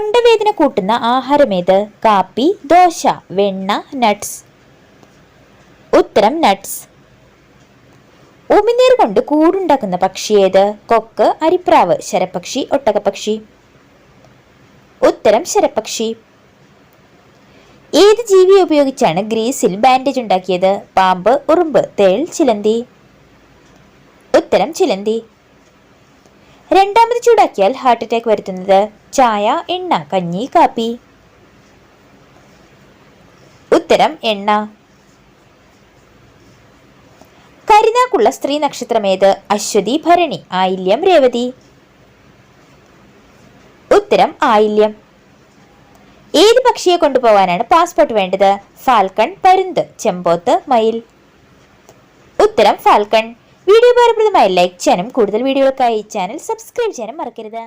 തൊണ്ടവേദന കൂട്ടുന്ന ആഹാരമേത് കാപ്പി ദോശ വെണ്ണ നട്ട്സ് ഉത്തരം നട്ട്സ് ഉമിനീർ കൊണ്ട് കൂടുണ്ടാക്കുന്ന പക്ഷി ഏത്? കൊക്ക് അരിപ്രാവ് ശരപക്ഷി ഒട്ടകപ്പക്ഷി. ഉത്തരം ശരപക്ഷി ഏത് ജീവി ഉപയോഗിച്ചാണ് ഗ്രീസിൽ ബാൻഡേജ് ഉണ്ടാക്കിയത്? പാമ്പ് ഉറുമ്പ് തേൾ ചിലന്തി. ഉത്തരം ചിലന്തി. രണ്ടാമത് ചൂടാക്കിയാൽ ഹാർട്ട് അറ്റാക്ക് വരുത്തുന്നത്? ചായ എണ്ണ കഞ്ഞി കാപ്പി. ഉത്തരം എണ്ണ. കരിനാക്കുള്ള സ്ത്രീ നക്ഷത്രമേത് അശ്വതി ഭരണി ആയില്യം രേവതി. ഉത്തരം ആയില്യം. ഏത് പക്ഷിയെ കൊണ്ടുപോകാനാണ് പാസ്പോർട്ട് വേണ്ടത്? ഫാൽക്കൺ പരുന്ത് ചെമ്പോത്ത് മയിൽ. ഉത്തരം ഫാൽക്കൺ. വീഡിയോ ഉപകാരപ്രദമായ ലൈക്ക് ചെയ്യാനും കൂടുതൽ വീഡിയോകൾക്കായി ചാനൽ സബ്സ്ക്രൈബ് ചെയ്യാനും മറക്കരുത്.